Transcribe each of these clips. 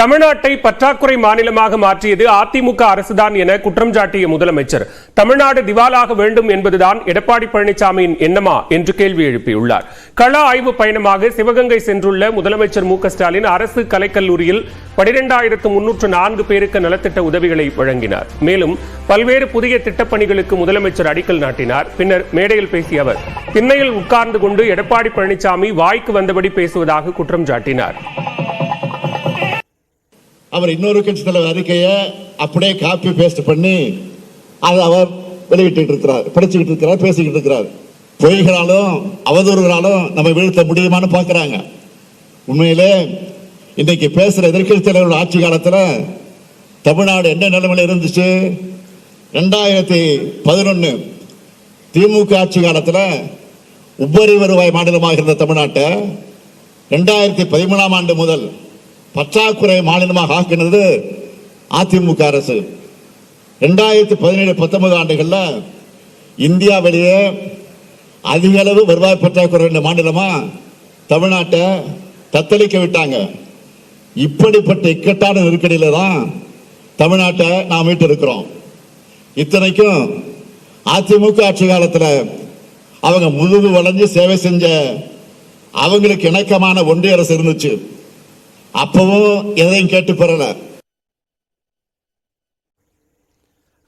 தமிழ்நாட்டை பற்றாக்குறை மாநிலமாக மாற்றியது அதிமுக அரசுதான் என குற்றம் சாட்டிய முதலமைச்சர். தமிழ்நாடு திவாலாக வேண்டும் என்பதுதான் எடப்பாடி பழனிசாமியின் எண்ணமா என்று கேள்வி எழுப்பியுள்ளார். கள ஆய்வு பயணமாக சிவகங்கை சென்றுள்ள முதலமைச்சர் மு ஸ்டாலின் அரசு கலைக்கல்லூரியில் பனிரெண்டாயிரத்து முன்னூற்று நான்கு பேருக்கு நலத்திட்ட உதவிகளை வழங்கினார். மேலும் பல்வேறு புதிய திட்டப்பணிகளுக்கு முதலமைச்சர் அடிக்கல் நாட்டினார். பின்னர் மேடையில் பேசிய அவர் திண்ணையில் உட்கார்ந்து கொண்டு எடப்பாடி பழனிசாமி வாய்க்கு வந்தபடி பேசுவதாக குற்றம் சாட்டினார். அவர் இன்னொரு கட்சி தலைவர் அறிக்கையை அப்படியே காப்பி பேஸ்ட் பண்ணி அதை அவர் வெளியிட்டு இருக்கிறார் படிச்சுக்கிட்டு இருக்கிறார் பேசிக்கிட்டு இருக்கிறார். பொய்களாலும் அவதூறுகளாலும் நம்ம வீழ்த்த முடியுமான்னு பார்க்குறாங்க. உண்மையிலே இன்னைக்கு பேசுகிற எதிர்கட்சி தலைவரோட ஆட்சி காலத்தில் தமிழ்நாடு என்ன நிலைமையில் இருந்துச்சு? ரெண்டாயிரத்தி பதினொன்று திமுக ஆட்சி காலத்தில் உபரி வருவாய் மாநிலமாக இருந்த தமிழ்நாட்டை ரெண்டாயிரத்தி பதிமூணாம் ஆண்டு முதல் பற்றாக்குறை மாநிலமாக ஆக்கினது அதிமுக அரசு. ரெண்டாயிரத்தி பதினேழு பத்தொன்பது ஆண்டுகள்ல இந்தியாவிலேயே அதிக அளவு வருவாய் பற்றாக்குறை என்ற மாநிலமா தமிழ்நாட்டை தத்தளிக்க விட்டாங்க. இப்படிப்பட்ட இக்கட்டான நெருக்கடியில தான் தமிழ்நாட்டை நாம் மீட்டு இருக்கிறோம் இத்தனைக்கும் அதிமுக ஆட்சி காலத்தில் அவங்க முழுகு வளைஞ்சு சேவை செஞ்ச அவங்களுக்கு இணக்கமான ஒன்றிய அரசு இருந்துச்சு. அப்பவும் எதையும் கேட்டு பெறல.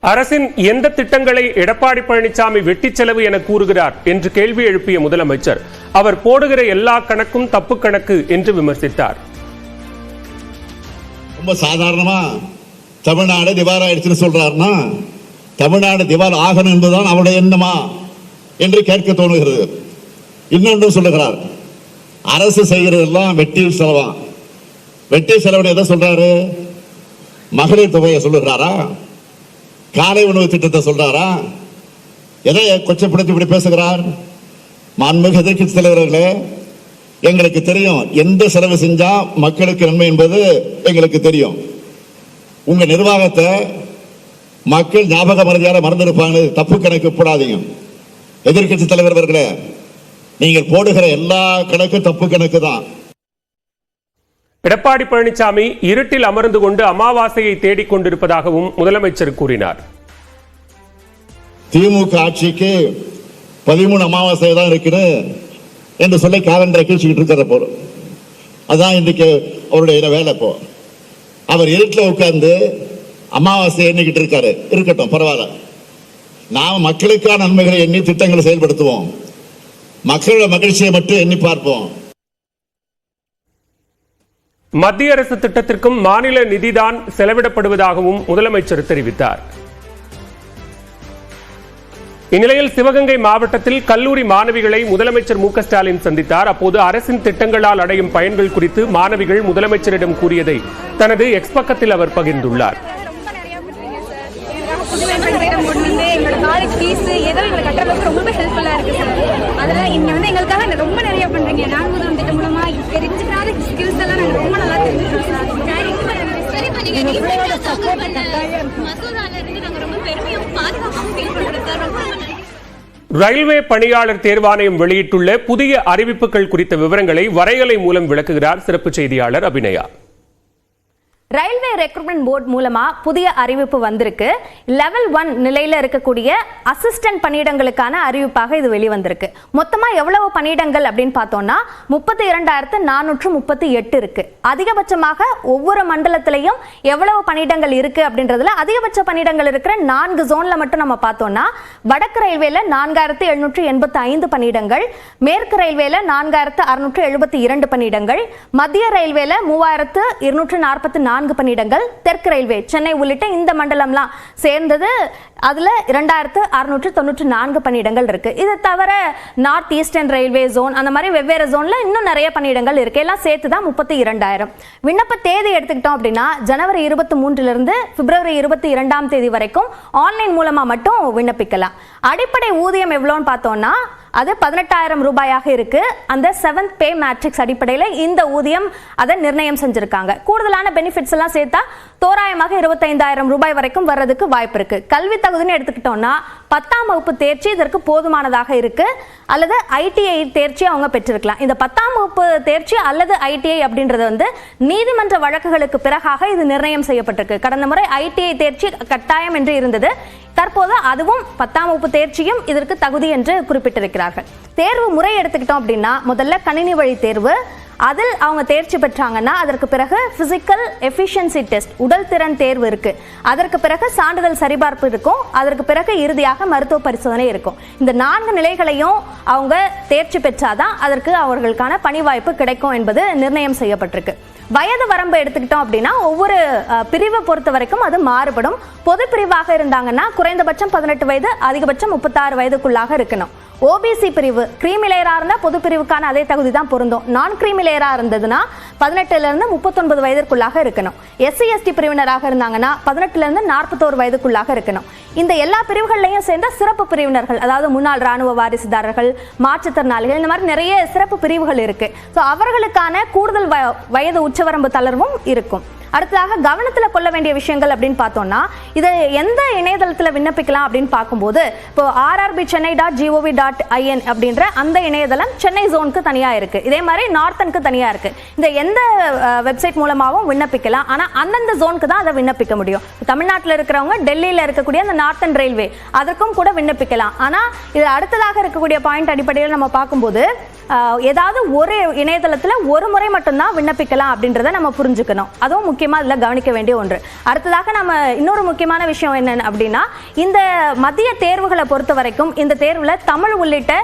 அரசின் எந்த திட்டங்களை எடப்பாடி பழனிசாமி வெட்டிச் செலவு என கூறுகிறார் என்று கேள்வி எழுப்பிய முதலமைச்சர் அவர் போடுகிற எல்லா கணக்கும் தப்பு கணக்கு என்று விமர்சித்தார். ரொம்ப சாதாரணமா தமிழ்நாடு திவால் ஆயிடுச்சுன்னு சொல்றாருன்னா தமிழ்நாடு திவால் ஆகணும் என்பதுதான் அவருடைய எண்ணமா என்று கேட்க தோணுகிறது. இன்னொன்று சொல்லுகிறார் அரசு செய்கிறதெல்லாம் வெட்டி செலவா? வெட்டி செலவு எதை சொல்றாரு? மகளிர் தொகையை சொல்லுகிறாரா? காலை உணவு திட்டத்தை சொல்றாரா? எதை கொச்சப்படுத்தி இப்படி பேசுகிறார்? மாண்புமிகு எதிர்க்கட்சி தலைவர்களே எங்களுக்கு தெரியும் எந்த செலவு செஞ்சா மக்களுக்கு நன்மை என்பது எங்களுக்கு தெரியும். உங்க நிர்வாகத்தை மக்கள் ஞாபக மறதியால மறந்திருப்பாங்க தப்பு கணக்கு போடாதீங்க. எதிர்க்கட்சி தலைவர் அவர்களே நீங்கள் போடுகிற எல்லா கணக்கும் தப்பு கணக்கு தான். எடப்பாடி பழனிசாமி இருட்டில் அமர்ந்து கொண்டு அமாவாசையை தேடிக் கொண்டிருப்பதாகவும் முதலமைச்சர் கூறினார். திமுக ஆட்சிக்கு பதிமூணு அமாவாசை தான் இருக்குன்னு என்று சொல்லி காலண்டரை கீழ்ச்சிக்கிட்டு இருக்கிற போறோம் அதான் இன்னைக்கு அவருடைய வேலை இப்போ. அவர் இருட்டில் உட்கார்ந்து அமாவாசை எண்ணிக்கிட்டு இருக்காரு. இருக்கட்டும் பரவாயில்ல. நாம் மக்களுக்கான நன்மைகளை எண்ணி திட்டங்களை செயல்படுத்துவோம். மக்களோட மகிழ்ச்சியை மட்டும் எண்ணி பார்ப்போம். மத்திய அரசு திட்டத்திற்கும் மாநில நிதிதான் செலவிடப்படுவதாகவும் முதலமைச்சர் தெரிவித்தார். இந்நிலையில் சிவகங்கை மாவட்டத்தில் கல்லூரி மாணவிகளை முதலமைச்சர் மு ஸ்டாலின் சந்தித்தார். அப்போது அரசின் திட்டங்களால் அடையும் பயன்கள் குறித்து மாணவிகள் முதலமைச்சரிடம் கூறியதை தனது எக்ஸ் பக்கத்தில் அவர் பகிர்ந்துள்ளார் ரொம்ப நிறைய பண்றீங்க சார் எங்களோட காலேஜ் ஃபீஸ் ஏதோ ரொம்ப சார் வந்து எங்களுக்காக ரொம்ப நிறைய திட்டம் தெரிஞ்சுக்காத ஸ்கில்ஸ் எல்லாம் ரொம்ப நல்லா தெரிஞ்சுக்கிறோம் சார் ரயில்வே பணியாளர் தேர்வாணையம் வெளியிட்டுள்ள புதிய அறிவிப்புகள் குறித்த விவரங்களை வரைகலை மூலம் விளக்குகிறார் சிறப்பு செய்தியாளர் அபிநயா. ரயில்வே ரெக்ரூட்மெண்ட் போர்டு மூலமா புதிய அறிவிப்பு வந்திருக்கு. லெவல் ஒன் நிலையில இருக்கக்கூடிய அசிஸ்டன்ட் பணியிடங்களுக்கான அறிவிப்பாக இது வெளிவந்திருக்கு. மொத்தமா எவ்வளவு பணியிடங்கள் அப்படின்னு பார்த்தோம்னா முப்பத்தி இரண்டாயிரத்து நானூற்று முப்பத்தி எட்டு இருக்கு. அதிகபட்சமாக ஒவ்வொரு மண்டலத்திலையும் எவ்வளவு பணியிடங்கள் இருக்கு அப்படின்றதுல அதிகபட்ச பணியிடங்கள் இருக்கிற நான்கு ஜோன்ல மட்டும் நம்ம பார்த்தோம்னா வடக்கு ரயில்வேல நான்காயிரத்து எழுநூற்று எண்பத்தி ஐந்து பணியிடங்கள் மேற்கு ரயில்வேல நான்காயிரத்து அறுநூற்று எழுபத்தி இரண்டு பணியிடங்கள் மத்திய ரயில்வேல மூவாயிரத்து இருநூற்று நாற்பத்தி நான்கு நான்கு பணியிடங்கள் தெற்கு ரயில்வே சென்னை உள்ளிட்ட இந்த மண்டலம்லாம் சேர்ந்தது. அதில் இரண்டாயிரத்து அறுநூற்று தொண்ணூற்றி நான்கு பணியிடங்கள் இருக்கு. இது தவிர நார்த் ஈஸ்டர்ன் ரயில்வே ஜோன் அந்த மாதிரி வெவ்வேறு ஜோனில் இன்னும் நிறைய பணியிடங்கள் இருக்கு. எல்லாம் சேர்த்து தான் முப்பத்தி இரண்டாயிரம். விண்ணப்ப தேதி எடுத்துக்கிட்டோம் அப்படின்னா ஜனவரி இருபத்தி மூன்றிலிருந்து பிப்ரவரி இருபத்தி இரண்டாம் தேதி வரைக்கும் ஆன்லைன் மூலமாக மட்டும் விண்ணப்பிக்கலாம். அடிப்படை ஊதியம் எவ்வளோன்னு பார்த்தோம்னா அது பதினெட்டாயிரம் ரூபாயாக இருக்கு. அந்த செவன்த் பே மேட்ரிக்ஸ் அடிப்படையில் இந்த ஊதியம் அதை நிர்ணயம் செஞ்சிருக்காங்க. கூடுதலான பெனிஃபிட்ஸ் எல்லாம் சேர்த்தா தோராயமாக இருபத்தைந்தாயிரம் ரூபாய் வரைக்கும் வர்றதுக்கு வாய்ப்பு இருக்கு. கல்வி தகுதின்னு எடுத்துக்கிட்டோம்னா பத்தாம் வகுப்பு தேர்ச்சி இதற்கு போதுமானதாக இருக்கு. அல்லது ஐடிஐ தேர்ச்சி அவங்க பெற்றிருக்கலாம். இந்த பத்தாம் வகுப்பு தேர்ச்சி அல்லது ஐடிஐ அப்படின்றது வந்து நீதிமன்ற வழக்குகளுக்கு பிறகாக இது நிர்ணயம் செய்யப்பட்டிருக்கு. கடந்த முறை ஐடிஐ தேர்ச்சி கட்டாயம் என்று இருந்தது. தற்போது அதுவும் பத்தாம் வகுப்பு தேர்ச்சியும் இதற்கு தகுதி என்று குறிப்பிட்டிருக்கிறார்கள். தேர்வு முறை எடுத்துக்கிட்டோம் அப்படின்னா முதல்ல கணினி வழி தேர்வு அதில் அவங்க தேர்ச்சி பெற்றாங்கன்னா அதற்கு பிறகு பிசிக்கல் எஃபிஷியன்சி டெஸ்ட் உடல் திறன் தேர்வு இருக்கு. அதற்கு பிறகு சான்றிதழ் சரிபார்ப்பு இருக்கும். அதற்கு பிறகு இறுதியாக மருத்துவ பரிசோதனை இருக்கும். இந்த நான்கு நிலைகளையும் அவங்க தேர்ச்சி பெற்றாதான் அதற்கு அவர்களுக்கான பணி வாய்ப்பு கிடைக்கும் என்பது நிர்ணயம் செய்யப்பட்டிருக்கு. வயது வரம்பு எடுத்துக்கிட்டோம் அப்படின்னா ஒவ்வொரு பிரிவை பொறுத்த வரைக்கும் அது மாறுபடும். பொது பிரிவாக இருந்தாங்கன்னா குறைந்தபட்சம் பதினெட்டு வயது அதிகபட்சம் முப்பத்தாறு வயதுக்குள்ளாக இருக்கணும். ஓபிசி பிரிவு கிரீமி லேயரா இருந்தா பொது பிரிவுக்கான அதே தகுதி தான் பொருந்தும். நான் கிரீமி லேயரா இருந்ததுன்னா பதினெட்டுல இருந்து முப்பத்தொன்பது வயதிற்குள்ளாக இருக்கணும். எஸ்சி எஸ்டி பிரிவினராக இருந்தாங்கன்னா பதினெட்டுல இருந்து நாற்பத்தோரு வயதுக்குள்ளாக இருக்கணும். இந்த எல்லா பிரிவுகள்லையும் சேர்ந்த சிறப்பு பிரிவினர்கள் அதாவது முன்னாள் ராணுவ வாரிசுதாரர்கள் மாற்றுத்திறனாளிகள் இந்த மாதிரி நிறைய சிறப்பு பிரிவுகள் இருக்கு. ஸோ அவர்களுக்கான கூடுதல் வ- வயது உச்சவரம்பு தளர்வும் இருக்கும். அடுத்ததாக கவனத்தில் கொள்ள வேண்டிய விஷயங்கள் அப்படின்னு பார்த்தோம்னா இது எந்த இணையதளத்தில் விண்ணப்பிக்கலாம் அப்படின்னு பார்க்கும்போது இப்போ RRB Chennai dot GOV dot IN அப்படின்ற அந்த இணையதளம் சென்னை ஜோனுக்கு தனியாக இருக்கு. இதே மாதிரி நார்த்தனுக்கு தனியாக இருக்கு. இந்த எந்த வெப்சைட் மூலமாகவும் விண்ணப்பிக்கலாம். ஆனால் அந்தந்த ஜோனுக்கு தான் அதை விண்ணப்பிக்க முடியும். தமிழ்நாட்டில் இருக்கிறவங்க டெல்லியில் இருக்கக்கூடிய அந்த நார்த்தன் ரயில்வே அதற்கும் கூட விண்ணப்பிக்கலாம். ஆனால் இது அடுத்ததாக இருக்கக்கூடிய பாயிண்ட் அடிப்படையில் நம்ம பார்க்கும்போது ஏதாவது ஒரு இணையதளத்தில் ஒரு முறை மட்டும்தான் விண்ணப்பிக்கலாம் அப்படின்றத நம்ம புரிஞ்சுக்கணும். அதுவும் முக்கியமாக அதில் கவனிக்க வேண்டிய ஒன்று. அடுத்ததாக நம்ம இன்னொரு முக்கியமான விஷயம் என்னென்னு அப்படின்னா இந்த மத்திய தேர்வுகளை பொறுத்த வரைக்கும் இந்த தேர்வில் தமிழ் உள்ளிட்ட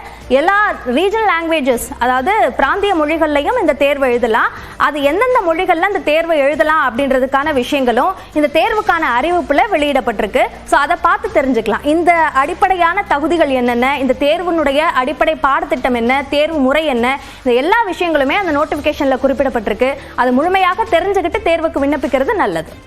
எல்லா ரீஜனல் லாங்குவேஜஸ் அதாவது பிராந்திய மொழிகள்லையும் இந்த தேர்வு எழுதலாம். அது எந்தெந்த மொழிகளில் இந்த தேர்வை எழுதலாம் அப்படின்றதுக்கான விஷயங்களும் இந்த தேர்வுக்கான அறிவிப்பில் வெளியிடப்பட்டிருக்கு. ஸோ அதை பார்த்து தெரிஞ்சுக்கலாம். இந்த அடிப்படையான தகுதிகள் என்னென்ன? இந்த தேர்வினுடைய அடிப்படை பாடத்திட்டம் என்ன? தேர்வு முறை என்ன? இந்த எல்லா விஷயங்களுமே அந்த நோட்டிபிகேஷன்ல குறிப்பிடப்பட்டிருக்கு. அது முழுமையாக தெரிஞ்சுக்கிட்டு தேர்வுக்கு விண்ணப்பிக்கிறது நல்லது.